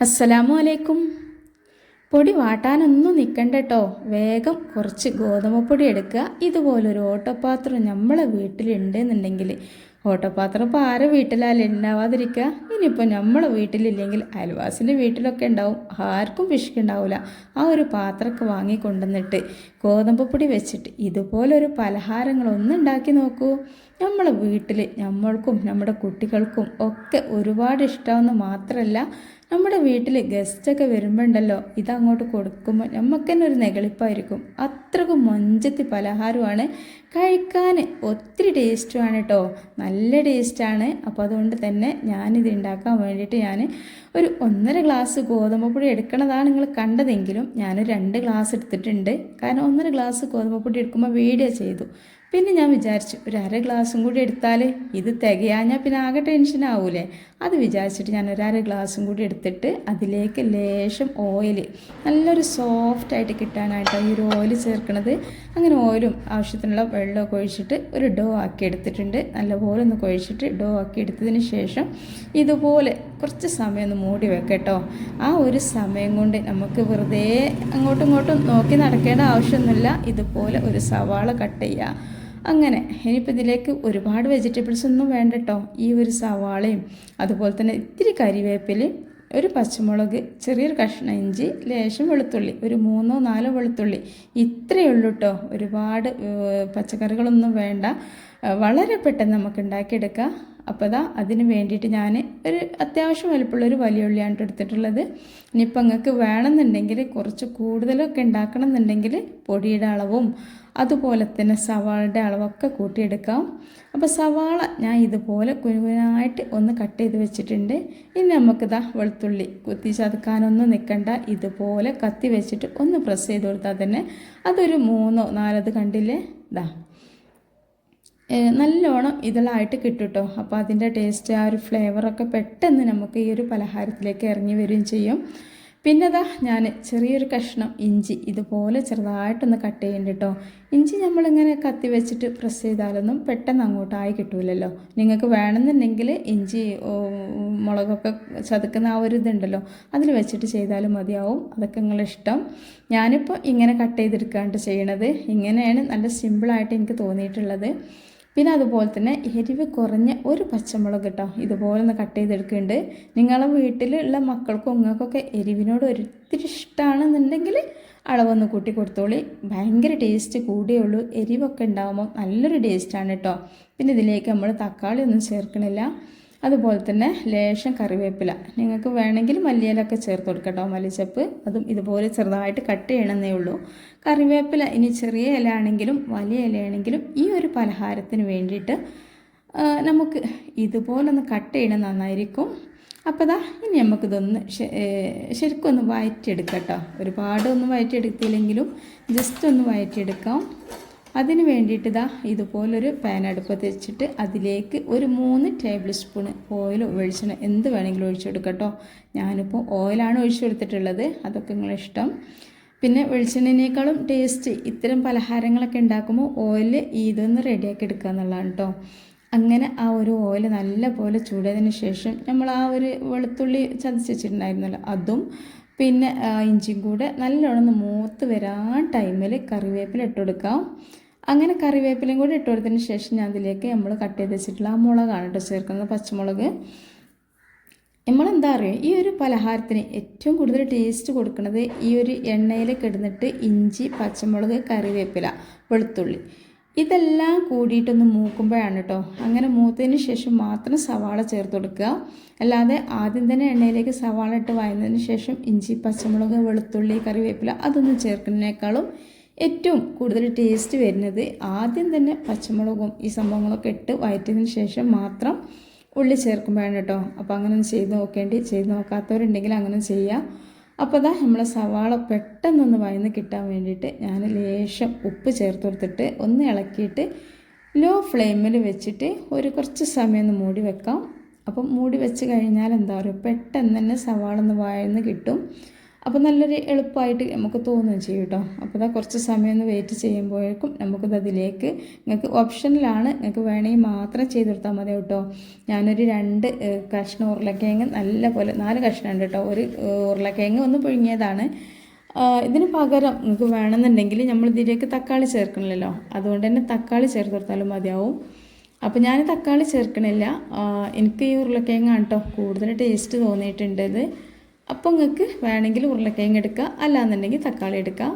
അസ്സലാമു അലൈക്കും. പൊടി വാട്ടാനൊന്നും നിൽക്കണ്ട കേട്ടോ വേഗം കുറച്ച് ഗോതമ്പ് പൊടി എടുക്കുക. ഇതുപോലൊരു ഓട്ടോപാത്രം നമ്മളെ വീട്ടിലുണ്ട് എന്നുണ്ടെങ്കിൽ ഓട്ടോപാത്രം ഇപ്പോൾ ആരെ വീട്ടിലാലും ഉണ്ടാവാതിരിക്കുക ഇനിയിപ്പോൾ നമ്മളെ വീട്ടിലില്ലെങ്കിൽ അയൽവാസിന്റെ വീട്ടിലൊക്കെ ഉണ്ടാവും ആർക്കും പിശുക്കുണ്ടാവില്ല ആ ഒരു പാത്രമൊക്കെ വാങ്ങി കൊണ്ടുവന്നിട്ട് ഗോതമ്പപ്പൊടി വെച്ചിട്ട് ഇതുപോലൊരു പലഹാരങ്ങളൊന്നും ഉണ്ടാക്കി നോക്കൂ. നമ്മളെ വീട്ടിൽ നമ്മൾക്കും നമ്മുടെ കുട്ടികൾക്കും ഒക്കെ ഒരുപാട് ഇഷ്ടമെന്ന് മാത്രമല്ല നമ്മുടെ വീട്ടിൽ ഗസ്റ്റൊക്കെ വരുമ്പോണ്ടല്ലോ ഇതങ്ങോട്ട് കൊടുക്കുമ്പോൾ നമുക്ക് തന്നെ ഒരു നെകളിപ്പായിരിക്കും അത്രക്കും മൊഞ്ചത്തി പലഹാരമാണ്. കഴിക്കാൻ ഒത്തിരി ടേസ്റ്റുമാണ് കേട്ടോ നല്ല ടേസ്റ്റാണ്. അപ്പോൾ അതുകൊണ്ട് തന്നെ ഞാനിത് ഉണ്ടാക്കാൻ വേണ്ടിയിട്ട് ഞാൻ ഒരു ഒന്നര ഗ്ലാസ് ഗോതമ്പ് പൊടി എടുക്കണതാണ് നിങ്ങൾ കണ്ടതെങ്കിലും ഞാൻ രണ്ട് ഗ്ലാസ് എടുത്തിട്ടുണ്ട്. കാരണം ഒന്നര ഗ്ലാസ് ഗോതമ്പ് പൊടി എടുക്കുമ്പോൾ വീഡിയോ ചെയ്തു. പിന്നെ ഞാൻ വിചാരിച്ചു ഒരു അര ഗ്ലാസും കൂടി എടുത്താൽ ഇത് തികയാഞ്ഞാൽ പിന്നെ ആകെ ടെൻഷൻ ആവൂലേ? അത് വിചാരിച്ചിട്ട് ഞാൻ ഒരു അര ഗ്ലാസും കൂടി എടുത്തിട്ട് അതിലേക്ക് ലേശം ഓയിൽ നല്ലൊരു സോഫ്റ്റായിട്ട് കിട്ടാനായിട്ട് ഈ ഒരു ഓയിൽ ചേർക്കണത്. അങ്ങനെ ഓയിലും ആവശ്യത്തിനുള്ള വെള്ളമൊക്കെ ഒഴിച്ചിട്ട് ഒരു ഡോ ആക്കി എടുത്തിട്ടുണ്ട്. നല്ലപോലെ ഒന്ന് കുഴച്ചിട്ട് ഡോ ആക്കി എടുത്തതിന് ശേഷം ഇതുപോലെ കുറച്ച് സമയം ഒന്ന് മൂടി വെക്കട്ടോ. ആ ഒരു സമയം കൊണ്ട് നമുക്ക് വെറുതെ അങ്ങോട്ടും ഇങ്ങോട്ടും നോക്കി നടക്കേണ്ട ആവശ്യമൊന്നുമില്ല. ഇതുപോലെ ഒരു സവാള കട്ട് ചെയ്യുക അങ്ങനെ. ഇനിയിപ്പോൾ ഇതിലേക്ക് ഒരുപാട് വെജിറ്റബിൾസ് ഒന്നും വേണ്ട കേട്ടോ ഈ ഒരു സവാളയും അതുപോലെ തന്നെ ഇത്തിരി കരിവേപ്പിലയും ഒരു പച്ചമുളക് ചെറിയൊരു കഷ്ണം ഇഞ്ചി ലേശം വെളുത്തുള്ളി ഒരു മൂന്നോ നാലോ വെളുത്തുള്ളി. ഇത്രയേ ഉള്ളൂ കേട്ടോ ഒരുപാട് പച്ചക്കറികളൊന്നും വേണ്ട. വളരെ പെട്ടെന്ന് നമുക്ക് ഉണ്ടാക്കിയെടുക്കാം. അപ്പോൾ അതാ അതിന് വേണ്ടിയിട്ട് ഞാൻ ഒരു അത്യാവശ്യം വലുപ്പമുള്ള ഒരു വലിയ ഉള്ളിയാണ് എടുത്തിട്ടുള്ളത്. ഇനിയിപ്പോൾ നിങ്ങൾക്ക് വേണമെന്നുണ്ടെങ്കിൽ കുറച്ച് കൂടുതലൊക്കെ ഉണ്ടാക്കണം എന്നുണ്ടെങ്കിൽ പൊടിയുടെ അളവും അതുപോലെ തന്നെ സവാളയുടെ അളവൊക്കെ കൂട്ടിയെടുക്കാം. അപ്പോൾ സവാള ഞാൻ ഇതുപോലെ കുനുകുനായിട്ട് ഒന്ന് കട്ട് ചെയ്ത് വെച്ചിട്ടുണ്ട്. ഇനി നമുക്കിതാ വെളുത്തുള്ളി കുത്തി ചതുക്കാനൊന്നും നിൽക്കണ്ട ഇതുപോലെ കത്തി വെച്ചിട്ട് ഒന്ന് പ്രസ് ചെയ്ത് കൊടുത്താൽ തന്നെ അതൊരു മൂന്നോ നാലത് കണ്ടില്ലേ? ഇതാ നല്ലോണം ഇതളായിട്ട് കിട്ടും കേട്ടോ അപ്പോൾ അതിന്റെ ടേസ്റ്റ് ആ ഒരു ഫ്ലേവറൊക്കെ പെട്ടെന്ന് നമുക്ക് ഈ ഒരു പലഹാരത്തിലേക്ക് ഇറങ്ങി വരികയും ചെയ്യും. പിന്നെ അതാ ഞാൻ ചെറിയൊരു കഷ്ണം ഇഞ്ചി ഇതുപോലെ ചെറുതായിട്ടൊന്ന് കട്ട് ചെയ്യുന്നുണ്ട് കേട്ടോ ഇഞ്ചി നമ്മളിങ്ങനെ കത്തി വെച്ചിട്ട് പ്രസ് ചെയ്താലൊന്നും പെട്ടെന്ന് അങ്ങോട്ടായി കിട്ടൂലല്ലോ. നിങ്ങൾക്ക് വേണമെന്നുണ്ടെങ്കിൽ ഇഞ്ചി മുളകൊക്കെ ചതുക്കുന്ന ആ ഒരു ഇതുണ്ടല്ലോ. അതിൽ വെച്ചിട്ട് ചെയ്താലും മതിയാവും. അതൊക്കെ നിങ്ങളിഷ്ടം. ഞാനിപ്പോൾ ഇങ്ങനെ കട്ട് ചെയ്തെടുക്കാണ്ട് ചെയ്യണത്. ഇങ്ങനെയാണ് നല്ല സിമ്പിളായിട്ട് എനിക്ക് തോന്നിയിട്ടുള്ളത്. പിന്നെ അതുപോലെ തന്നെ എരിവ് കുറഞ്ഞ ഒരു പച്ചമുളക് കേട്ടോ ഇതുപോലെ ഒന്ന് കട്ട് ചെയ്തെടുക്കുന്നുണ്ട്. നിങ്ങളെ വീട്ടിലുള്ള മക്കൾക്കും ഉങ്ങൾക്കൊക്കെ എരിവിനോട് ഒരിത്തിരി ഇഷ്ടമാണെന്നുണ്ടെങ്കിൽ അളവൊന്ന് കൂട്ടി കൊടുത്തോളി. ഭയങ്കര ടേസ്റ്റ് കൂടിയേ ഉള്ളൂ. എരിവൊക്കെ ഉണ്ടാകുമ്പോൾ നല്ലൊരു ടേസ്റ്റാണ് കേട്ടോ. പിന്നെ ഇതിലേക്ക് നമ്മൾ തക്കാളി ഒന്നും ചേർക്കണില്ല. അതുപോലെ തന്നെ ലേശം കറിവേപ്പില. നിങ്ങൾക്ക് വേണമെങ്കിൽ മല്ലിയിലൊക്കെ ചേർത്ത് കൊടുക്കട്ടോ. മല്ലിച്ചപ്പ് അതും ഇതുപോലെ ചെറുതായിട്ട് കട്ട് ചെയ്യണമെന്നേ ഉള്ളൂ. കറിവേപ്പില ഇനി ചെറിയ ഇല ആണെങ്കിലും വലിയ ഇലയാണെങ്കിലും ഈ ഒരു പലഹാരത്തിന് വേണ്ടിയിട്ട് നമുക്ക് ഇതുപോലൊന്ന് കട്ട് ചെയ്യണം നന്നായിരിക്കും. അപ്പോൾ ദാ ഇനി നമുക്കിതൊന്ന് ശരിക്കും ഒന്ന് വയറ്റിയെടുക്കാം കേട്ടോ. ഒരുപാട് വയറ്റിയെടുത്തില്ലെങ്കിലും ജസ്റ്റ് ഒന്ന് വയറ്റിയെടുക്കാം. അതിന് വേണ്ടിയിട്ട് ഇതാ ഇതുപോലൊരു പാൻ അടുപ്പത്ത് വെച്ചിട്ട് അതിലേക്ക് ഒരു മൂന്ന് ടേബിൾ സ്പൂൺ ഓയിൽ ഒഴിച്ചണം എന്ത് വേണമെങ്കിലും ഒഴിച്ചു കൊടുക്കട്ടോ ഞാനിപ്പോൾ ഓയിലാണ് ഒഴിച്ചു കൊടുത്തിട്ടുള്ളത്. അതൊക്കെ നിങ്ങളിഷ്ടം പിന്നെ വെളിച്ചെണ്ണേക്കാളും ടേസ്റ്റ് ഇത്തരം പലഹാരങ്ങളൊക്കെ ഉണ്ടാക്കുമ്പോൾ ഓയിൽ ഇതൊന്ന് റെഡിയാക്കി എടുക്കുക എന്നുള്ളതാണ് കേട്ടോ. അങ്ങനെ ആ ഒരു ഓയിൽ നല്ലപോലെ ചൂടിയതിന് ശേഷം നമ്മൾ ആ ഒരു വെളുത്തുള്ളി ചതച്ച് വെച്ചിട്ടുണ്ടായിരുന്നല്ലോ. അതും പിന്നെ ഇഞ്ചിയും കൂടെ നല്ലോണം മൂത്ത് വരാൻ ടൈമിൽ കറിവേപ്പില ഇട്ട് കൊടുക്കാം. അങ്ങനെ കറിവേപ്പിലയും കൂടി ഇട്ട് കൊടുത്തതിന് ശേഷം ഞാൻ അതിലേക്ക് നമ്മൾ കട്ട് ചെയ്ത് വെച്ചിട്ടുള്ള ആ മുളകാണ് കേട്ടോ ചേർക്കുന്നത് പച്ചമുളക്. നമ്മളെന്താ അറിയുക ഈ ഒരു പലഹാരത്തിന് ഏറ്റവും കൂടുതൽ ടേസ്റ്റ് കൊടുക്കുന്നത് ഈ ഒരു എണ്ണയിലേക്ക് കിടന്നിട്ട് ഇഞ്ചി പച്ചമുളക് കറിവേപ്പില വെളുത്തുള്ളി. ഇതെല്ലാം കൂടിയിട്ടൊന്ന് മൂക്കുമ്പോഴാണ് കേട്ടോ. അങ്ങനെ മൂത്തതിന് ശേഷം മാത്രം സവാള ചേർത്ത് കൊടുക്കുക. അല്ലാതെ ആദ്യം തന്നെ എണ്ണയിലേക്ക് സവാള ഇട്ട് വായുന്നതിന് ശേഷം ഇഞ്ചി പച്ചമുളക് വെളുത്തുള്ളി കറിവേപ്പില അതൊന്നും ചേർക്കുന്നതിനേക്കാളും ഏറ്റവും കൂടുതൽ ടേസ്റ്റ് വരുന്നത് ആദ്യം തന്നെ പച്ചമുളകും ഈ സംഭവങ്ങളൊക്കെ ഇട്ട് വയറ്റിയതിന് ശേഷം മാത്രം ഉള്ളി ചേർക്കുമ്പോഴാണ് കേട്ടോ. അപ്പോൾ അങ്ങനെ ചെയ്ത് നോക്കേണ്ടി ചെയ്ത് നോക്കാത്തവരുണ്ടെങ്കിൽ അങ്ങനെ ചെയ്യുക അപ്പോൾ അതാ നമ്മൾ സവാള പെട്ടെന്നൊന്ന് വയന്ന് കിട്ടാൻ വേണ്ടിയിട്ട് ഞാൻ ലേശം ഉപ്പ് ചേർത്ത് കൊടുത്തിട്ട് ഒന്ന് ഇളക്കിയിട്ട് ലോ ഫ്ലെയിമിൽ വെച്ചിട്ട് ഒരു കുറച്ച് സമയം ഒന്ന് മൂടി വെക്കാം. അപ്പം മൂടി വെച്ച് കഴിഞ്ഞാൽ എന്താ പറയുക പെട്ടെന്ന് തന്നെ സവാള ഒന്ന് വയന്ന് കിട്ടും. അപ്പോൾ നല്ലൊരു എളുപ്പമായിട്ട് നമുക്ക് തോന്നുകയും ചെയ്യും കേട്ടോ. അപ്പോൾ ഇതാ കുറച്ച് സമയം ഒന്ന് വെയിറ്റ് ചെയ്യുമ്പോഴേക്കും നമുക്കിത് അതിലേക്ക് നിങ്ങൾക്ക് ഓപ്ഷനിലാണ് നിങ്ങൾക്ക് വേണമെങ്കിൽ മാത്രം ചെയ്ത് കൊടുത്താൽ മതി കേട്ടോ. ഞാനൊരു രണ്ട് കഷ്ണ ഉരുളക്കിഴങ്ങ് നല്ല പോലെ നാല് കഷ്ണം ഉണ്ട് കേട്ടോ. ഒരു ഉരുളക്കിഴങ്ങ് ഒന്ന് പുഴുങ്ങിയതാണ്. ഇതിന് പകരം നിങ്ങൾക്ക് വേണമെന്നുണ്ടെങ്കിൽ നമ്മൾ ഇതിലേക്ക് തക്കാളി ചേർക്കണില്ലല്ലോ. അതുകൊണ്ട് തന്നെ തക്കാളി ചേർത്ത് കൊടുത്താലും മതിയാവും. അപ്പോൾ ഞാൻ തക്കാളി ചേർക്കണില്ല. എനിക്ക് ഈ ഉരുളക്കിഴങ്ങാണ് കേട്ടോ. കൂടുതൽ ടേസ്റ്റ് തോന്നിയിട്ടുണ്ടത് അപ്പോൾ നിങ്ങൾക്ക് വേണമെങ്കിൽ ഉരുളക്കിഴങ്ങ് എടുക്കാം. അല്ലാന്നുണ്ടെങ്കിൽ തക്കാളി എടുക്കാം.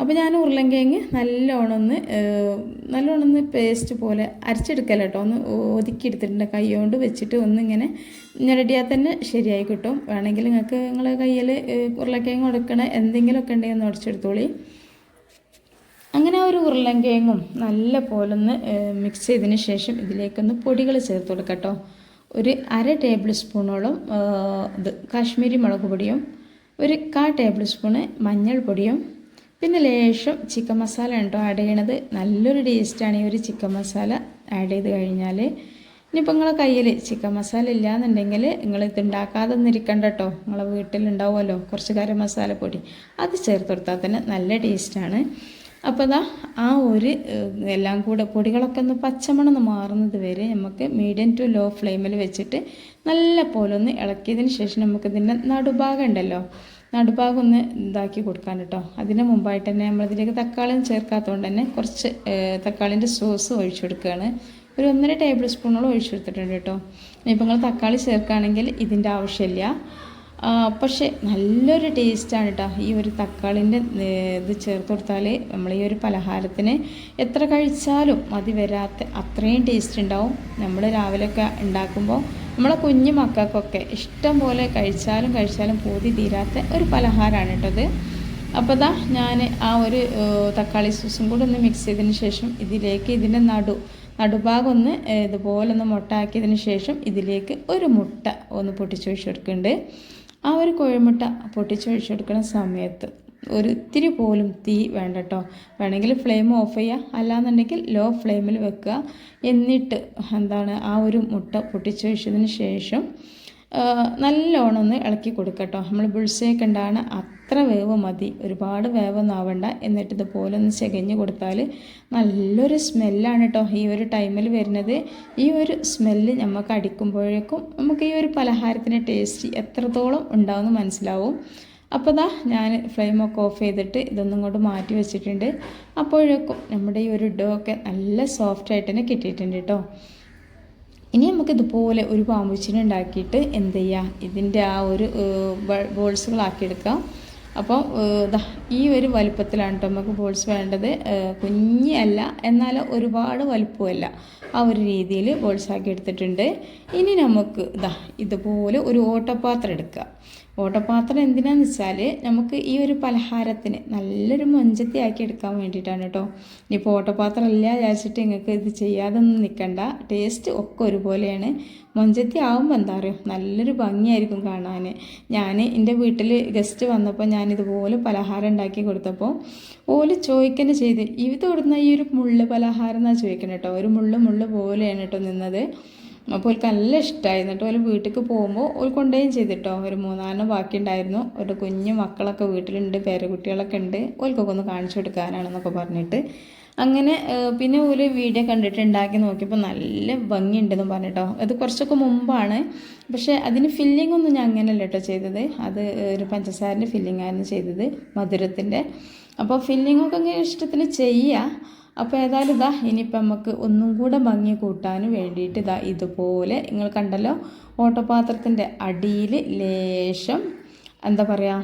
അപ്പോൾ ഞാൻ ഉരുളക്കിഴങ്ങ് നല്ലോണം ഒന്ന് നല്ലോണം ഒന്ന് പേസ്റ്റ് പോലെ അരച്ചെടുക്കല കേട്ടോ. ഒന്ന് ഒതുക്കി എടുത്തിട്ടുണ്ട് കൈ കൊണ്ട് വെച്ചിട്ട് ഒന്ന് ഇങ്ങനെ ഞെരടിയാൽ തന്നെ ശരിയായി കിട്ടും. വേണമെങ്കിൽ നിങ്ങൾക്ക് നിങ്ങളെ കയ്യിൽ ഉരുളക്കിഴങ്ങ് കൊടുക്കണ എന്തെങ്കിലുമൊക്കെ ഉണ്ടെങ്കിൽ ഒന്ന് ഉടച്ചെടുത്തോളി. അങ്ങനെ ആ ഒരു ഉരുളക്കിഴങ്ങും നല്ല പോലെ ഒന്ന് മിക്സ് ചെയ്തതിന് ശേഷം ഇതിലേക്കൊന്ന് പൊടികൾ ചേർത്ത് കൊടുക്കാം കേട്ടോ. ഒരു അര ടേബിൾ സ്പൂണോളം ഇത് കാശ്മീരി മുളക് പൊടിയും ഒരു കാ ടേബിൾ സ്പൂണ് മഞ്ഞൾപ്പൊടിയും പിന്നെ ലേശം ചിക്കൻ മസാല ഉണ്ടോ ആഡ് ചെയ്യണത് നല്ലൊരു ടേസ്റ്റാണ് ഈ ഒരു ചിക്കൻ മസാല ആഡ് ചെയ്ത് കഴിഞ്ഞാൽ ഇനിയിപ്പോൾ നിങ്ങളെ കയ്യിൽ ചിക്കൻ മസാല ഇല്ലയെന്നുണ്ടെങ്കിൽ നിങ്ങൾ ഇത് ഉണ്ടാക്കാതെ ഒന്നിരിക്കണ്ട കേട്ടോ നിങ്ങളെ വീട്ടിലുണ്ടാവുമല്ലോ കുറച്ച് ഗരം മസാലപ്പൊടി. അത് ചേർത്ത് കൊടുത്താൽ തന്നെ നല്ല ടേസ്റ്റാണ് അപ്പോൾ അതാ ആ ഒരു എല്ലാം കൂടെ പൊടികളൊക്കെ ഒന്ന് പച്ചമണമെന്ന് മാറുന്നത് വരെ നമുക്ക് മീഡിയം ടു ലോ ഫ്ലെയിമിൽ വെച്ചിട്ട് നല്ല പോലെ ഒന്ന് ഇളക്കിയതിന് ശേഷം നമുക്ക് ഇതിന്റെ നടുഭാഗം ഉണ്ടല്ലോ നടുഭാഗം ഒന്ന് ഇതാക്കി കൊടുക്കാൻ കേട്ടോ അതിന് മുമ്പായിട്ട് തന്നെ നമ്മളിതിലേക്ക് തക്കാളി ചേർക്കാത്തതുകൊണ്ട് തന്നെ കുറച്ച് തക്കാളിന്റെ സോസ് ഒഴിച്ചു കൊടുക്കുകയാണ് ഒരു ഒന്നര ടേബിൾ സ്പൂണോളം ഒഴിച്ചു കൊടുത്തിട്ടുണ്ട് കേട്ടോ ഇനിയിപ്പോൾ നിങ്ങൾ തക്കാളി ചേർക്കുകയാണെങ്കിൽ ഇതിന്റെ ആവശ്യമില്ല. പക്ഷേ നല്ലൊരു ടേസ്റ്റാണ് കേട്ടോ ഈ ഒരു തക്കാളിന്റെ ഇത് ചേർത്ത് കൊടുത്താൽ നമ്മൾ ഈ ഒരു പലഹാരത്തിന് എത്ര കഴിച്ചാലും മതി വരാത്ത അത്രയും ടേസ്റ്റ് ഉണ്ടാവും. നമ്മൾ രാവിലെയൊക്കെ ഉണ്ടാക്കുമ്പോൾ നമ്മളെ കുഞ്ഞു മക്കൾക്കൊക്കെ ഇഷ്ടം പോലെ കഴിച്ചാലും കഴിച്ചാലും പൂതി തീരാത്ത ഒരു പലഹാരമാണ് കേട്ടോ അത് അപ്പോൾ ദാ ഞാൻ ആ ഒരു തക്കാളി സൂസും കൂടെ ഒന്ന് മിക്സ് ചെയ്തതിന് ശേഷം ഇതിലേക്ക് ഇതിന്റെ നടു നടുഭാഗം ഒന്ന് ഇതുപോലെ ഒന്ന് മുട്ടാക്കിയതിന് ശേഷം ഇതിലേക്ക് ഒരു മുട്ട ഒന്ന് പൊട്ടിച്ചൊഴിച്ച് കൊടുക്കുന്നുണ്ട്. ആ ഒരു കോഴിമുട്ട പൊട്ടിച്ചൊഴിച്ചെടുക്കുന്ന സമയത്ത് ഒരിത്തിരി പോലും തീ വേണ്ട കേട്ടോ വേണമെങ്കിൽ ഫ്ലെയിം ഓഫ് ചെയ്യുക അല്ലാന്നുണ്ടെങ്കിൽ ലോ ഫ്ലെയിമിൽ വെക്കുക. എന്നിട്ട് എന്താണ് ആ ഒരു മുട്ട പൊട്ടിച്ചൊഴിച്ചതിന് ശേഷം നല്ലോണം ഒന്ന് ഇളക്കി കൊടുക്കട്ടോ. നമ്മൾ ബുൾസയൊക്കെ ഉണ്ടാകണ അത്ര വേവ് മതി ഒരുപാട് വേവൊന്നും ആവണ്ട എന്നിട്ട് ഇതുപോലെ ഒന്ന് ചകഞ്ഞ് കൊടുത്താൽ നല്ലൊരു സ്മെല്ലാണ് കേട്ടോ ഈ ഒരു ടൈമിൽ വരുന്നത്. ഈ ഒരു സ്മെല്ല് നമുക്ക് അടിക്കുമ്പോഴേക്കും നമുക്ക് ഈ ഒരു പലഹാരത്തിന്റെ ടേസ്റ്റ് എത്രത്തോളം ഉണ്ടാവുമെന്ന് മനസ്സിലാവും. അപ്പോൾ ദാ ഞാൻ ഫ്ലെയിമൊക്കെ ഓഫ് ചെയ്തിട്ട് ഇതൊന്നും കൊണ്ട് മാറ്റി വെച്ചിട്ടുണ്ട്. അപ്പോഴേക്കും നമ്മുടെ ഈ ഒരു ഡോ ഒക്കെ നല്ല സോഫ്റ്റ് ആയിട്ട് തന്നെ കിട്ടിയിട്ടുണ്ട് കേട്ടോ ഇനി നമുക്ക് ഇതുപോലെ ഒരു പാമ്പുച്ചിനുണ്ടാക്കിയിട്ട് എന്ത് ചെയ്യുക ഇതിന്റെ ആ ഒരു ബോൾസുകളാക്കിയെടുക്കാം അപ്പോൾ ഈ ഒരു വലുപ്പത്തിലാണ് കേട്ടോ നമുക്ക് ബോൾസ് വേണ്ടത്. കുഞ്ഞല്ല എന്നാൽ ഒരുപാട് വലുപ്പമല്ല. ആ ഒരു രീതിയിൽ ബോൾസ് ആക്കി എടുത്തിട്ടുണ്ട്. ഇനി നമുക്ക് ഇതാ ഇതുപോലെ ഒരു ഓട്ടപാത്രം എടുക്കുക ഓട്ടപാത്രം എന്തിനാന്ന് വെച്ചാൽ നമുക്ക് ഈ ഒരു പലഹാരത്തിന് നല്ലൊരു മൊഞ്ചത്തി ആക്കി എടുക്കാൻ വേണ്ടിയിട്ടാണ് കേട്ടോ ഇനിയിപ്പോൾ ഓട്ടപാത്രം ഇല്ല വിചാരിച്ചിട്ട് നിങ്ങൾക്ക് ഇത് ചെയ്യാതൊന്നും നിൽക്കണ്ട ടേസ്റ്റ് ഒക്കെ ഒരുപോലെയാണ്. മൊഞ്ചത്തി ആകുമ്പോൾ എന്താ പറയുക നല്ലൊരു ഭംഗിയായിരിക്കും കാണാൻ ഞാൻ എന്റെ വീട്ടിൽ ഗസ്റ്റ് വന്നപ്പോൾ ഞാൻ ഇതുപോലെ പലഹാരം ഉണ്ടാക്കി കൊടുത്തപ്പോൾ ഓൽ ചോദിക്കന്നെ ചെയ്ത്. ഇത് കൊടുക്കുന്ന ഈ ഒരു മുള്ള് പലഹാരം എന്നാണ് ചോദിക്കുന്നത് കേട്ടോ ഒരു മുള്ള് മുള്ള് പോലെയാണ് കേട്ടോ നിന്നത്. അപ്പോൾ ഓർക്ക് നല്ല ഇഷ്ടമായി എന്നിട്ട് ഓൽ വീട്ടിലേക്ക് പോകുമ്പോൾ ഓൾ കൊണ്ടുപോയും ചെയ്തിട്ടോ. ഒരു മൂന്നാലെണ്ണം ബാക്കി ഉണ്ടായിരുന്നു ഒരു കുഞ്ഞു മക്കളൊക്കെ വീട്ടിലുണ്ട്. പേരക്കുട്ടികളൊക്കെ ഉണ്ട്. ഓൽക്കൊക്കെ ഒന്ന് കാണിച്ചു കൊടുക്കാനാണെന്നൊക്കെ പറഞ്ഞിട്ട്. അങ്ങനെ പിന്നെ ഒരു വീഡിയോ കണ്ടിട്ട് ഉണ്ടാക്കി നോക്കിയപ്പോൾ നല്ല ഭംഗിയുണ്ടെന്ന് പറഞ്ഞിട്ടോ. അത് കുറച്ചൊക്കെ മുമ്പാണ്. പക്ഷേ അതിന് ഫില്ലിംഗ് ഒന്നും ഞാൻ അങ്ങനെയല്ല കേട്ടോ ചെയ്തത്. അത് ഒരു പഞ്ചസാരന്റെ ഫില്ലിംഗ് ആയിരുന്നു ചെയ്തത് മധുരത്തിന്റെ അപ്പോൾ ഫില്ലിങ്ങൊക്കെ ഇങ്ങനെ ഇഷ്ടത്തിന് ചെയ്യുക അപ്പോൾ ഏതായാലും ഇതാ ഇനിയിപ്പോൾ നമുക്ക് ഒന്നും കൂടെ ഭംഗി കൂട്ടാൻ വേണ്ടിയിട്ട് ഇതാ ഇതുപോലെ നിങ്ങൾ കണ്ടല്ലോ ഓട്ടോപാത്രത്തിന്റെ അടിയിൽ ലേശം എന്താ പറയുക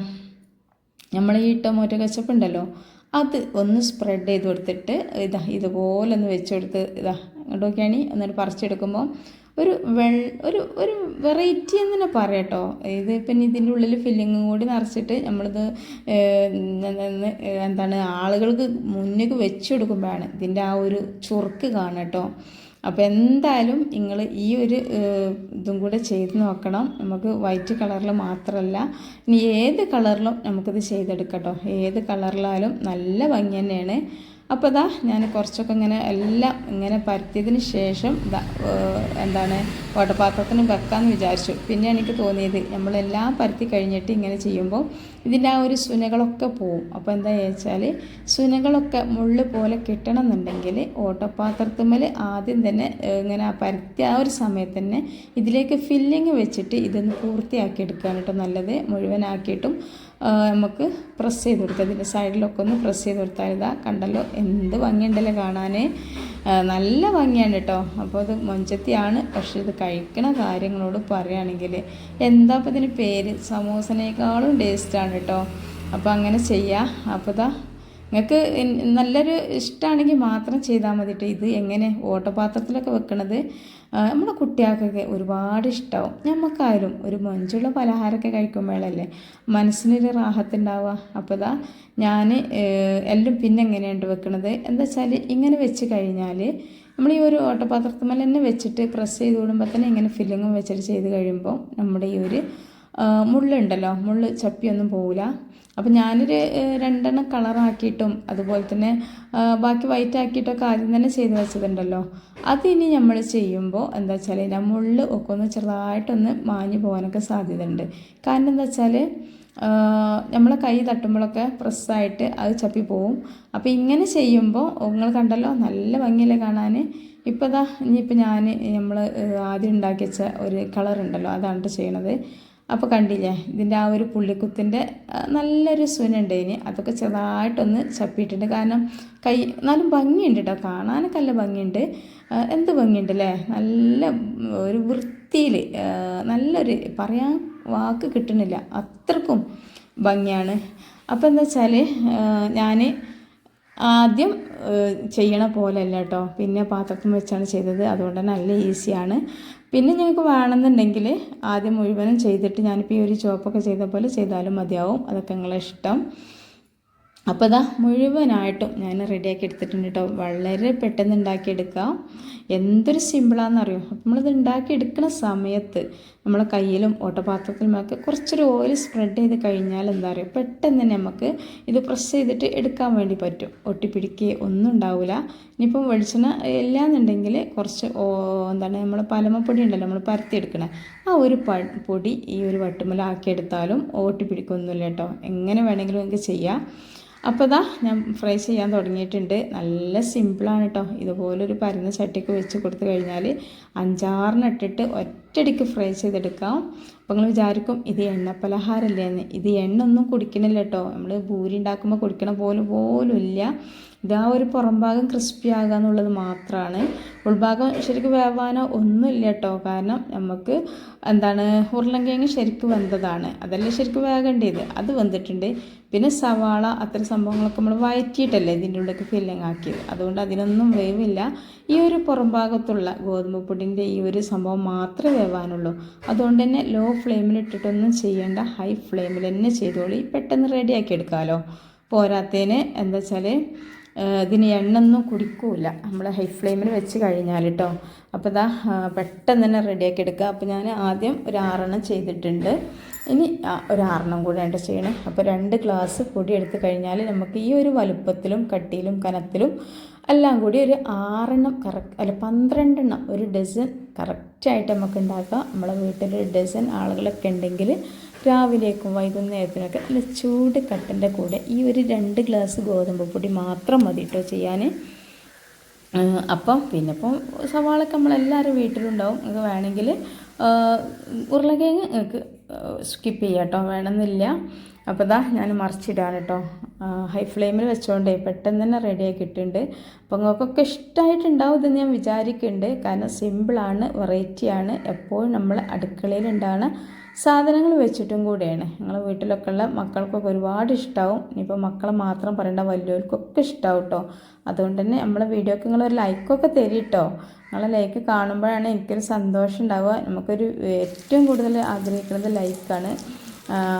നമ്മൾ ഈ ടൊമാറ്റോ കച്ചപ്പ് ഉണ്ടല്ലോ അത് ഒന്ന് സ്പ്രെഡ് ചെയ്ത് കൊടുത്തിട്ട് ഇതാ ഇതുപോലെ ഒന്ന് വെച്ച് കൊടുത്ത് ഇതാ ഇങ്ങോട്ടൊക്കെയാണ് എന്നിട്ട് പറിച്ചെടുക്കുമ്പോൾ ഒരു വെൾ ഒരു ഒരു വെറൈറ്റി എന്ന് തന്നെ പറയാം കേട്ടോ ഇത് പിന്നെ ഇതിന്റെ ഉള്ളിൽ ഫില്ലിങ്ങും കൂടി നിറച്ചിട്ട് നമ്മളിത് എന്താണ് ആളുകൾക്ക് മുന്നേക്ക് വെച്ച് കൊടുക്കുമ്പോഴാണ് ഇതിന്റെ ആ ഒരു ചുർക്ക് കാണുക കേട്ടോ അപ്പോൾ എന്തായാലും നിങ്ങൾ ഈ ഒരു ഇതും കൂടെ ചെയ്ത് നോക്കണം. നമുക്ക് വൈറ്റ് കളറിൽ മാത്രമല്ല ഇനി ഏത് കളറിലും നമുക്കിത് ചെയ്തെടുക്കാം കേട്ടോ ഏത് കളറിലായാലും നല്ല ഭംഗി തന്നെയാണ്. അപ്പോൾ ഇതാ ഞാൻ കുറച്ചൊക്കെ ഇങ്ങനെ എല്ലാം ഇങ്ങനെ പരത്തിയതിന് ശേഷം ഇതാ എന്താണ് ഓട്ടപാത്രത്തിന് വെക്കാമെന്ന് വിചാരിച്ചു. പിന്നെ എനിക്ക് തോന്നിയത് നമ്മളെല്ലാം പരത്തി കഴിഞ്ഞിട്ട് ഇങ്ങനെ ചെയ്യുമ്പോൾ ഇതിന്റെ ആ ഒരു സുനകളൊക്കെ പോവും. അപ്പോൾ എന്താ വെച്ചാൽ സുനകളൊക്കെ മുള്ളു പോലെ കിട്ടണം എന്നുണ്ടെങ്കിൽ ഓട്ടപാത്രത്തുമ്മൽ ആദ്യം തന്നെ ഇങ്ങനെ ആ പരത്തിയ ആ ഒരു സമയത്ത് തന്നെ ഇതിലേക്ക് ഫില്ലിങ് വെച്ചിട്ട് ഇതൊന്ന് പൂർത്തിയാക്കി എടുക്കുകയാണ് കേട്ടോ നല്ലത്. മുഴുവനാക്കിയിട്ടും നമുക്ക് പ്രസ് ചെയ്ത് കൊടുക്കുക ഇതിന്റെ സൈഡിലൊക്കെ ഒന്ന് പ്രസ് ചെയ്ത് കൊടുത്താൽ ഇതാ കണ്ടല്ലോ എന്ത് ഭംഗിയുണ്ടല്ലോ കാണാൻ നല്ല ഭംഗിയാണ് കേട്ടോ. അപ്പോൾ അത് മൊഞ്ചത്തിയാണ്. പക്ഷേ ഇത് കഴിക്കണ കാര്യങ്ങളോട് പറയുകയാണെങ്കിൽ എന്താ അപ്പോൾ ഇതിന് പേര്? സമൂസനേക്കാളും ടേസ്റ്റാണ് കേട്ടോ. അപ്പോൾ അങ്ങനെ ചെയ്യുക അപ്പോൾ ഇതാ നിങ്ങൾക്ക് നല്ലൊരു ഇഷ്ടമാണെങ്കിൽ മാത്രം ചെയ്താൽ മതി കേട്ടോ ഇത് എങ്ങനെ ഓട്ടപാത്രത്തിലൊക്കെ വെക്കണത് നമ്മുടെ കുട്ടികൾക്കൊക്കെ ഒരുപാട് ഇഷ്ടമാവും നമുക്കായാലും ഒരു മൊഞ്ചുള്ള പലഹാരമൊക്കെ കഴിക്കുമ്പോഴല്ലേ മനസ്സിനൊരു റാഹത്തുണ്ടാവുക. അപ്പോൾ ഇതാ ഞാൻ എല്ലാം പിന്നെ എങ്ങനെയുണ്ട് വെക്കണത്? എന്താ വെച്ചാൽ ഇങ്ങനെ വെച്ച് കഴിഞ്ഞാൽ നമ്മൾ ഈ ഒരു ഓട്ടപാത്രത്തിന്മേൽ തന്നെ വെച്ചിട്ട് പ്രസ് ചെയ്ത് വിടുമ്പോൾ തന്നെ ഇങ്ങനെ ഫില്ലിങ്ങും വെച്ചിട്ട് ചെയ്ത് കഴിയുമ്പോൾ നമ്മുടെ ഈ ഒരു മുള്ളുണ്ടല്ലോ. മുള്ള് ചപ്പിയൊന്നും പോവില്ല അപ്പം ഞാനൊരു രണ്ടെണ്ണം കളറാക്കിയിട്ടും അതുപോലെ തന്നെ ബാക്കി വൈറ്റ് ആക്കിയിട്ടൊക്കെ ആദ്യം തന്നെ ചെയ്ത് വെച്ചതുണ്ടല്ലോ. അതിനി നമ്മൾ ചെയ്യുമ്പോൾ എന്താ വെച്ചാൽ ഞാൻ മുള്ളിൽ ഒക്കെ ഒന്ന് ചെറുതായിട്ടൊന്ന് മാഞ്ഞു പോകാനൊക്കെ സാധ്യതയുണ്ട്. കാരണം എന്താ വെച്ചാൽ നമ്മളെ കൈ തട്ടുമ്പോഴൊക്കെ പ്രസ്സായിട്ട് അത് ചപ്പി പോവും. അപ്പോൾ ഇങ്ങനെ ചെയ്യുമ്പോൾ നിങ്ങൾ കണ്ടല്ലോ നല്ല ഭംഗിയല്ലേ കാണാൻ ഇപ്പോൾ ഇതാ ഇനിയിപ്പോൾ ഞാൻ നമ്മൾ ആദ്യം ഉണ്ടാക്കി വെച്ച ഒരു കളറുണ്ടല്ലോ അതാണ് ചെയ്യണത്. അപ്പോൾ കണ്ടില്ലേ ഇതിന്റെ ആ ഒരു പുള്ളിക്കുത്തിന്റെ നല്ലൊരു സുനുണ്ട് ഇനി. അതൊക്കെ ചെറുതായിട്ടൊന്ന് ചപ്പിയിട്ടുണ്ട്. കാരണം കൈ നല്ല ഭംഗിയുണ്ട് കേട്ടോ കാണാനൊക്കെ നല്ല ഭംഗിയുണ്ട്. എന്ത് ഭംഗിയുണ്ട് അല്ലേ നല്ല ഒരു വൃത്തിയിൽ നല്ലൊരു പറയാൻ വാക്ക് കിട്ടണില്ല അത്രക്കും ഭംഗിയാണ്. അപ്പോൾ എന്താ വെച്ചാൽ ഞാൻ ആദ്യം ചെയ്യണ പോലെയല്ല കേട്ടോ. പിന്നെ പാത്രത്തിൽ വെച്ചാണ് ചെയ്തത്. അതുകൊണ്ട് തന്നെ നല്ല ഈസിയാണ്. പിന്നെ ഞങ്ങൾക്ക് വേണമെന്നുണ്ടെങ്കിൽ ആദ്യം മുഴുവനും ചെയ്തിട്ട് ഞാനിപ്പോൾ ഈ ഒരു ചോപ്പൊക്കെ ചെയ്ത പോലെ ചെയ്താലും മതിയാവും. അതൊക്കെ നിങ്ങളെ ഇഷ്ടം. അപ്പോൾ ഇതാ മുഴുവനായിട്ടും ഞാൻ റെഡിയാക്കി എടുത്തിട്ടുണ്ട് കേട്ടോ വളരെ പെട്ടെന്ന് ഉണ്ടാക്കിയെടുക്കാം. എന്തൊരു സിമ്പിളാണെന്നറിയോ നമ്മളിത് ഉണ്ടാക്കിയെടുക്കുന്ന സമയത്ത് നമ്മൾ കയ്യിലും ഓട്ടപാത്രത്തിലുമൊക്കെ കുറച്ചൊരു ഓയിൽ സ്പ്രെഡ് ചെയ്ത് കഴിഞ്ഞാൽ എന്താ പറയുക പെട്ടെന്ന് തന്നെ നമുക്ക് ഇത് പ്രസ് ചെയ്തിട്ട് എടുക്കാൻ വേണ്ടി പറ്റും. ഒട്ടിപ്പിടിക്കുക ഒന്നും ഉണ്ടാവില്ല ഇനിയിപ്പം വെളിച്ചെണ്ണ ഇല്ലാന്നുണ്ടെങ്കിൽ കുറച്ച് എന്താണ് നമ്മൾ പലമപ്പൊടി ഉണ്ടല്ലോ നമ്മൾ പരത്തിയെടുക്കണേ. ആ ഒരു പൊടി ഈ ഒരു വട്ടുമലാക്കിയെടുത്താലും ഓട്ടി പിടിക്കൊന്നുമില്ല കേട്ടോ. എങ്ങനെ വേണമെങ്കിലും എനിക്ക് ചെയ്യാം. അപ്പോൾ ഇതാ ഞാൻ ഫ്രൈ ചെയ്യാൻ തുടങ്ങിയിട്ടുണ്ട്. നല്ല സിമ്പിളാണ് കേട്ടോ. ഇതുപോലൊരു പരന്ന ചട്ടിക്ക് വെച്ച് കൊടുത്തു കഴിഞ്ഞാൽ അഞ്ചാറിന് ഇട്ടിട്ട് ഒറ്റയടിക്ക് ഫ്രൈ ചെയ്തെടുക്കാം. അപ്പോൾ നിങ്ങൾ വിചാരിക്കും ഇത് എണ്ണ പലഹാരമല്ലേ എന്ന്. ഇത് എണ്ണ ഒന്നും കുടിക്കണില്ല കേട്ടോ. നമ്മൾ ഭൂരി ഉണ്ടാക്കുമ്പോൾ കുടിക്കണ പോലെ പോലും ഇല്ല. ഇതാ ഒരു പുറം ഭാഗം ക്രിസ്പി ആകുക എന്നുള്ളത് മാത്രമാണ് ഉൾഭാഗം ശരിക്കും വേവാനോ ഒന്നുമില്ല കേട്ടോ കാരണം നമുക്ക് എന്താണ് ഉരുളൻകിഴങ്ങ് ശരിക്കും വെന്തതാണ്. അതല്ലേ ശരിക്കും വേകേണ്ടത് അത് വെന്തിട്ടുണ്ട്. പിന്നെ സവാള അത്തരം സംഭവങ്ങളൊക്കെ നമ്മൾ വയറ്റിയിട്ടല്ലേ ഇതിന്റെ ഉള്ളിലേക്ക് ഫില്ലിങ് ആക്കിയത്. അതുകൊണ്ട് അതിനൊന്നും വേവില്ല. ഈ ഒരു പുറം ഭാഗത്തുള്ള ഗോതമ്പ് പൊടിന്റെ ഈ ഒരു സംഭവം മാത്രമേ വേവാനുള്ളൂ. അതുകൊണ്ട് തന്നെ ലോ ഫ്ലെയിമിൽ ഇട്ടിട്ടൊന്നും ചെയ്യേണ്ട. ഹൈ ഫ്ലെയിമിൽ തന്നെ ചെയ്തോളി. പെട്ടെന്ന് റെഡിയാക്കി എടുക്കാമല്ലോ പോരാത്തതിന് എന്താ വെച്ചാൽ ഇതിന് എണ്ണൊന്നും കുടിക്കൂല. നമ്മൾ ഹൈ ഫ്ലെയിമിൽ വെച്ച് കഴിഞ്ഞാൽ കേട്ടോ അപ്പോൾ ഇതാ പെട്ടെന്ന് തന്നെ റെഡിയാക്കി എടുക്കുക അപ്പോൾ ഞാൻ ആദ്യം ഒരു ആറെണ്ണം ചെയ്തിട്ടുണ്ട്. ഇനി ഒരു ആറെണ്ണം കൂടെ ഉണ്ട് ചെയ്യണം. അപ്പോൾ രണ്ട് ഗ്ലാസ് പൊടി എടുത്തു കഴിഞ്ഞാൽ നമുക്ക് ഈ ഒരു വലുപ്പത്തിലും കട്ടിയിലും കനത്തിലും എല്ലാം കൂടി ഒരു ആറെണ്ണം കറക്റ്റ് അല്ല പന്ത്രണ്ടെണ്ണം ഒരു ഡസൻ കറക്റ്റായിട്ട് നമുക്ക് ഉണ്ടാക്കാം. നമ്മളെ വീട്ടിൽ ഒരു ഡസൻ ആളുകളൊക്കെ ഉണ്ടെങ്കിൽ രാവിലേക്കും വൈകുന്നേരത്തിനൊക്കെ നല്ല ചൂട് കട്ടന്റെ കൂടെ ഈ ഒരു രണ്ട് ഗ്ലാസ് ഗോതമ്പ് പൊടി മാത്രം മതി കേട്ടോ ചെയ്യാൻ അപ്പം പിന്നെ ഇപ്പം സവാളൊക്കെ നമ്മളെല്ലാവരും വീട്ടിലുണ്ടാവും. നിങ്ങൾക്ക് വേണമെങ്കിൽ ഉരുളക്കിഴങ്ങ് നിങ്ങൾക്ക് സ്കിപ്പ് ചെയ്യാം കേട്ടോ വേണമെന്നില്ല. അപ്പോൾ ഇതാ ഞാൻ മറിച്ചിടാണ് കേട്ടോ ഹൈ ഫ്ലെയിമിൽ വെച്ചുകൊണ്ടേ പെട്ടെന്ന് തന്നെ റെഡിയാക്കി ഇട്ടിട്ടുണ്ട് അപ്പോൾ നിങ്ങൾക്കൊക്കെ ഇഷ്ടമായിട്ടുണ്ടാവും ഇതെന്ന് ഞാൻ വിചാരിക്കുന്നുണ്ട്. കാരണം സിമ്പിളാണ് വെറൈറ്റിയാണ് എപ്പോഴും നമ്മൾ അടുക്കളയിൽ ഉണ്ടാകുന്ന സാധനങ്ങൾ വെച്ചിട്ടും കൂടെയാണ്. ഞങ്ങളെ വീട്ടിലൊക്കെ ഉള്ള മക്കൾക്കൊക്കെ ഒരുപാട് ഇഷ്ടമാവും ഇനിയിപ്പോൾ മക്കളെ മാത്രം പറയേണ്ട വലിയവർക്കൊക്കെ ഇഷ്ടമാവും കേട്ടോ അതുകൊണ്ട് തന്നെ നമ്മളെ വീഡിയോക്ക് നിങ്ങളൊരു ലൈക്കൊക്കെ തരും കേട്ടോ നിങ്ങളെ ലൈക്ക് കാണുമ്പോഴാണ് എനിക്കൊരു സന്തോഷം ഉണ്ടാവുക. നമുക്കൊരു ഏറ്റവും കൂടുതൽ ആഗ്രഹിക്കുന്നത് ലൈക്കാണ്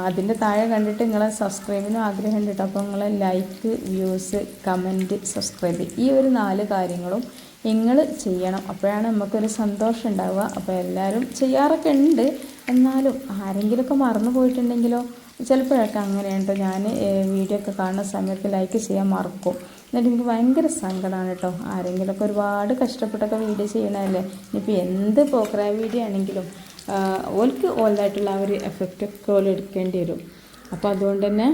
അതിന്റെ താഴെ കണ്ടിട്ട് നിങ്ങളെ സബ്സ്ക്രൈബിനും ആഗ്രഹം ഉണ്ട് കേട്ടോ അപ്പോൾ നിങ്ങളെ ലൈക്ക് വ്യൂസ് കമന്റ് സബ്സ്ക്രൈബ് ഈ ഒരു നാല് കാര്യങ്ങളും നിങ്ങൾ ചെയ്യണം. അപ്പോഴാണ് നമുക്കൊരു സന്തോഷം ഉണ്ടാവുക. അപ്പോൾ എല്ലാവരും ചെയ്യാറൊക്കെ ഉണ്ട്. എന്നാലും ആരെങ്കിലുമൊക്കെ മറന്നു പോയിട്ടുണ്ടെങ്കിലോ? ചിലപ്പോഴൊക്കെ അങ്ങനെയുണ്ടോ. ഞാൻ വീഡിയോ ഒക്കെ കാണുന്ന സമയത്ത് ലൈക്ക് ചെയ്യാൻ മറക്കും. എന്നിട്ട് എനിക്ക് ഭയങ്കര സങ്കടമാണ് കേട്ടോ. ആരെങ്കിലുമൊക്കെ ഒരുപാട് കഷ്ടപ്പെട്ടൊക്കെ വീഡിയോ ചെയ്യണമല്ലേ ഇനിയിപ്പോൾ എന്ത് പോക്രായ വീഡിയോ ആണെങ്കിലും ഓൽക്ക് ഓലായിട്ടുള്ള ആ ഒരു എഫക്റ്റൊക്കെ ഓലെടുക്കേണ്ടി വരും. അപ്പോൾ അതുകൊണ്ട് തന്നെ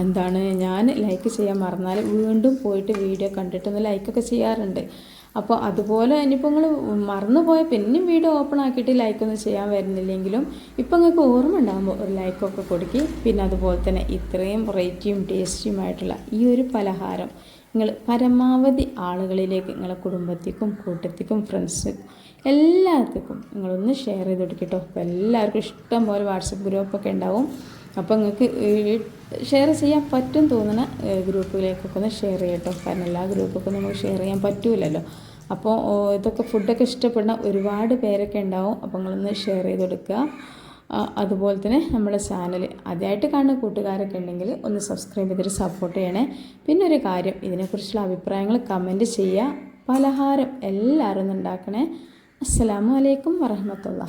എന്താണ് ഞാൻ ലൈക്ക് ചെയ്യാൻ മറന്നാൽ വീണ്ടും പോയിട്ട് വീഡിയോ കണ്ടിട്ടൊന്ന് ലൈക്കൊക്കെ ചെയ്യാറുണ്ട്. അപ്പോൾ അതുപോലെ ഇനിയിപ്പോൾ നിങ്ങൾ മറന്നുപോയ പിന്നെയും വീഡിയോ ഓപ്പൺ ആക്കിയിട്ട് ലൈക്കൊന്നും ചെയ്യാൻ വരുന്നില്ലെങ്കിലും ഇപ്പം നിങ്ങൾക്ക് ഓർമ്മ ഉണ്ടാകുമ്പോൾ ഒരു ലൈക്കൊക്കെ കൊടുക്കി. പിന്നെ അതുപോലെ തന്നെ ഇത്രയും റേറ്റിയും ടേസ്റ്റിയുമായിട്ടുള്ള ഈ ഒരു പലഹാരം നിങ്ങൾ പരമാവധി ആളുകളിലേക്ക് നിങ്ങളെ കുടുംബത്തേക്കും കൂട്ടത്തേക്കും ഫ്രണ്ട്സ് എല്ലാത്തേക്കും നിങ്ങളൊന്ന് ഷെയർ ചെയ്ത് കൊടുക്കട്ടോ അപ്പോൾ എല്ലാവർക്കും ഇഷ്ടം പോലെ വാട്സപ്പ് ഗ്രൂപ്പൊക്കെ ഉണ്ടാവും. അപ്പോൾ നിങ്ങൾക്ക് ഷെയർ ചെയ്യാൻ പറ്റും തോന്നുന്ന ഗ്രൂപ്പിലേക്കൊക്കെ ഒന്ന് ഷെയർ ചെയ്യട്ടോ. കാരണം എല്ലാ ഗ്രൂപ്പൊക്കെ നമുക്ക് ഷെയർ ചെയ്യാൻ പറ്റൂലല്ലോ. അപ്പോൾ ഇതൊക്കെ ഫുഡൊക്കെ ഇഷ്ടപ്പെടുന്ന ഒരുപാട് പേരൊക്കെ ഉണ്ടാവും. അപ്പോൾ നിങ്ങളൊന്ന് ഷെയർ ചെയ്ത് കൊടുക്കുക. അതുപോലെ തന്നെ നമ്മുടെ ചാനൽ ആദ്യമായിട്ട് കാണുന്ന കൂട്ടുകാരൊക്കെ ഉണ്ടെങ്കിൽ ഒന്ന് സബ്സ്ക്രൈബ് ചെയ്തിട്ട് സപ്പോർട്ട് ചെയ്യണേ. പിന്നെ ഒരു കാര്യം ഇതിനെക്കുറിച്ചുള്ള അഭിപ്രായങ്ങൾ കമന്റ് ചെയ്യുക. പലഹാരം എല്ലാവരും ഉണ്ടാക്കണേ. അസ്സലാമു അലൈക്കും വറഹമത്തുള്ള